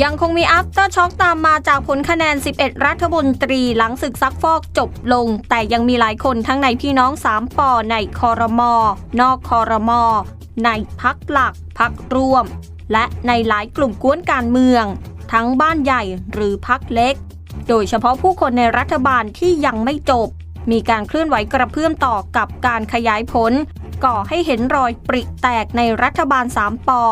ยังคงมี after shock ตามมาจากผลคะแนน 11 รัฐมนตรีหลังศึกซักฟอกจบลง แต่ยังมีหลายคนทั้งในพี่น้อง 3ปอในคอรมอนอกคอรมอในพักหลักพักร่วม และในหลายกลุ่มกวนการเมือง ทั้งบ้านใหญ่หรือพักเล็ก โดยเฉพาะผู้คนในรัฐบาลที่ยังไม่จบ มีการเคลื่อนไหวกระเพื่อมต่อกับการขยายผล ก่อให้เห็นรอยปริแตกในรัฐบาล 3ปอ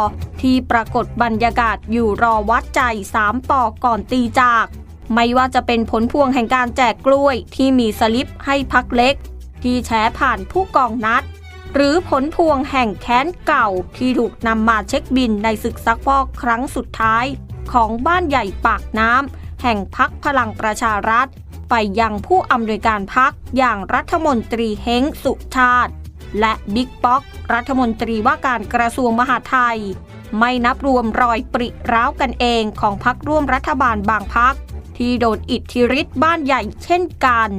ที่ปรากฏบรรยากาศอยู่รอวัดใจ 3ปอก่อนตีจาก ไม่ว่าจะเป็นผลพวงแห่งการแจกกล้วยที่มีสลิปให้พักเล็ก ที่แฉผ่านผู้กองนัด หรือผลพวงแห่งแค้นเก่าที่ถูกนำมาเช็คบินในศึกซักฟอกครั้งสุดท้าย ของบ้านใหญ่ปากน้ำแห่งพักพลังประชารัฐไปยังผู้อำนวยการพักอย่างรัฐมนตรีเฮงสุชาติ และบิ๊กป๊อกรัฐมนตรีว่าการกระทรวงมหาดไทย ไม่นับรวมรอยปริร้าวกันเองของพักร่วมรัฐบาลบางพัก ที่โดนอิทธิฤทธิ์บ้านใหญ่เช่นกัน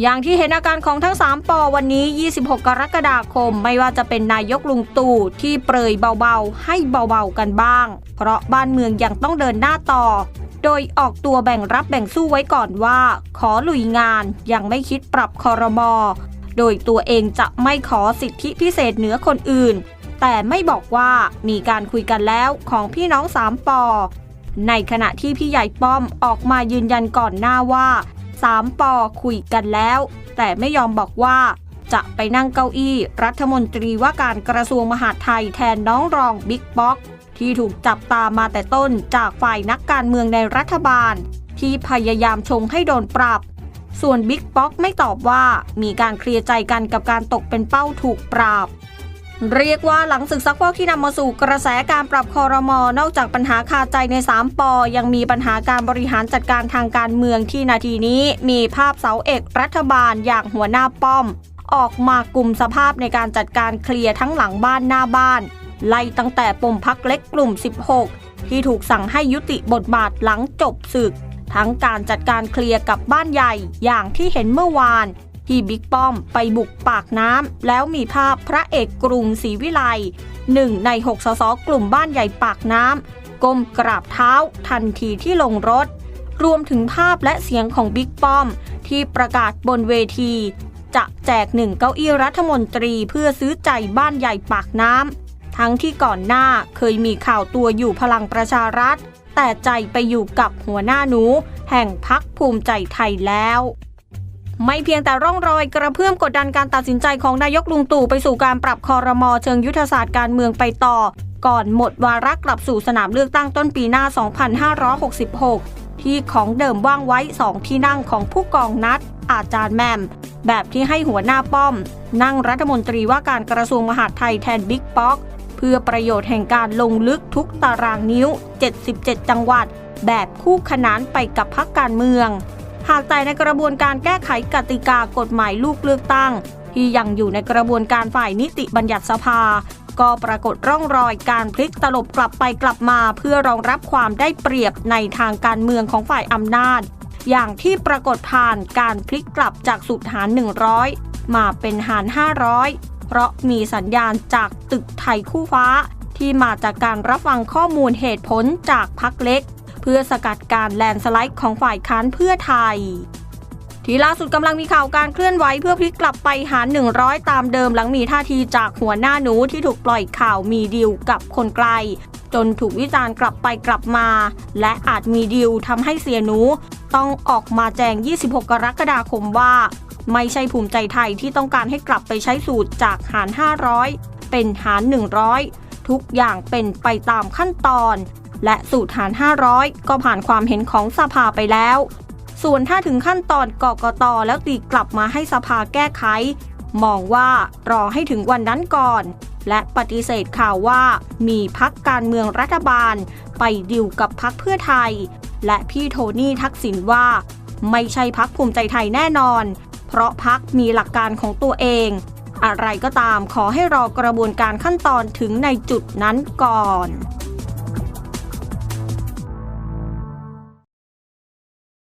อย่างที่เห็นอาการของทั้ง 3ปอวันนี้ 26 กรกฎาคมไม่ว่าจะเป็นนายกลุงตู่ที่เปรยเบาๆ ให้เบาๆกันบ้าง เพราะบ้านเมืองยังต้องเดินหน้าต่อโดยออกตัวแบ่งรับแบ่งสู้ไว้ก่อนว่า ขอลุยงานยังไม่คิดปรับคอรมอ โดยตัวเองจะไม่ขอสิทธิพิเศษเหนือคนอื่น แต่ไม่บอกว่ามีการคุยกันแล้วของพี่น้องสามปอ ในขณะที่พี่ใหญ่ป้อมออกมายืนยันก่อนหน้าว่าสามปอคุยกันแล้ว แต่ไม่ยอมบอกว่าจะไปนั่งเก้าอี้ รัฐมนตรีว่าการกระทรวงมหาดไทยแทนน้องรองบิ๊กป๊อกที่ถูกจับตามาแต่ต้นจากฝ่ายนักการเมืองในรัฐบาล ที่พยายามชงให้โดนปรับ ส่วนบิ๊กป๊อกไม่ตอบว่ามีการเคลียร์ใจกันกับการตกเป็นเป้าถูกปราบ เรียกว่าหลังศึกซักฟอกที่นำมาสู่กระแสการปรับคอรมอนอกจากปัญหาคาใจใน 3ปอยังมีปัญหาการบริหารจัดการทางการเมืองที่นาทีนี้ มีภาพเสาเอกรัฐบาลอย่างหัวหน้าป้อม ออกมากลุ่มสภาพในการจัดการเคลียร์ทั้งหลังบ้านหน้าบ้าน ไล่ตั้งแต่ปมพักเล็กกลุ่ม 16 ที่ถูกสั่งให้ยุติบทบาทหลังจบศึก ทั้งการจัดการเคลียร์กับบ้านใหญ่อย่างที่เห็นเมื่อวาน ที่บิ๊กป้อมไปบุกปากน้ำแล้วมีภาพพระเอกกรุงศรีวิไลหนึ่งในหกสสกลุ่มบ้านใหญ่ปากน้ำก้มกราบเท้าทันทีที่ลงรถ รวมถึงภาพและเสียงของบิ๊กป้อม ที่ประกาศบนเวที จะแจกหนึ่งเก้าอี้รัฐมนตรีเพื่อซื้อใจบ้านใหญ่ปากน้ำทั้งที่ก่อนหน้าเคยมีข่าวตัวอยู่พลังประชารัฐ แต่ใจไปอยู่กับหัวหน้าหนู แห่งพักภูมิใจไทยแล้วไม่เพียงแต่ร่องรอยกระเพื่อมกดดันการตัดสินใจของนายกลุงตู่ไปสู่การปรับคอรมอเชิงยุทธศาสตร์การเมืองไปต่อ ก่อนหมดวาระกลับสู่สนามเลือกตั้งต้นปีหน้า 2566 ที่ของเดิมว่างไว้ 2 ที่นั่งของผู้กองนัด อาจารย์แมม แบบที่ให้หัวหน้าป้อม นั่งรัฐมนตรีว่าการกระทรวงมหาดไทยแทนบิ๊กป๊อก เพื่อประโยชน์แห่งการลงลึกทุกตารางนิ้ว 77 จังหวัด แบบคู่ขนานไปกับพักการเมือง หากแต่ในกระบวนการแก้ไขกติกากฎหมายลูกเลือกตั้ง ที่ยังอยู่ในกระบวนการฝ่ายนิติบัญญัติสภา ก็ปรากฏร่องรอยการพลิกตลบกลับไปกลับมาเพื่อรองรับความได้เปรียบในทางการเมืองของฝ่ายอำนาจ อย่างที่ปรากฏผ่านการพลิกกลับจากสูตรหาร 100 มาเป็นหาร 500 เพราะมีสัญญาณจากตึกไทยคู่ฟ้า ที่มาจากการรับฟังข้อมูลเหตุผลจากพักเล็ก เพื่อสกัดการแลนด์สไลด์ของฝ่ายค้านเพื่อไทยที่ล่าสุดกำลังมีข่าวการเคลื่อนไหวเพื่อพลิกกลับไปหาร 100 ตามเดิมหลังมีท่าทีจากหัวหน้าหนูที่ถูกปล่อยข่าวมีดีลกับคนไกล จนถูกวิจารณ์กลับไปกลับมา และอาจมีดีลทำให้เสียหนู ต้องออกมาแจง 26 กรกฎาคมว่า ไม่ใช่ภูมิใจไทยที่ต้องการให้กลับไปใช้สูตรจากหาร 500 เป็นหาร 100 ทุกอย่างเป็นไปตามขั้นตอน และสูตรหาร 500 ก็ผ่านความเห็นของสภาไปแล้ว ส่วนถ้าถึงขั้นตอนกกตแล้วตีกลับมาให้สภาแก้ไข มองว่ารอให้ถึงวันนั้นก่อน และปฏิเสธข่าวว่า มีพักการเมืองรัฐบาล ไปดิวกับพักเพื่อไทย และพี่โทนี่ทักษิณว่าไม่ใช่พักภูมิใจไทยแน่นอน เพราะพักมีหลักการของตัวเอง อะไรก็ตามขอให้รอกระบวนการขั้นตอนถึงในจุดนั้นก่อน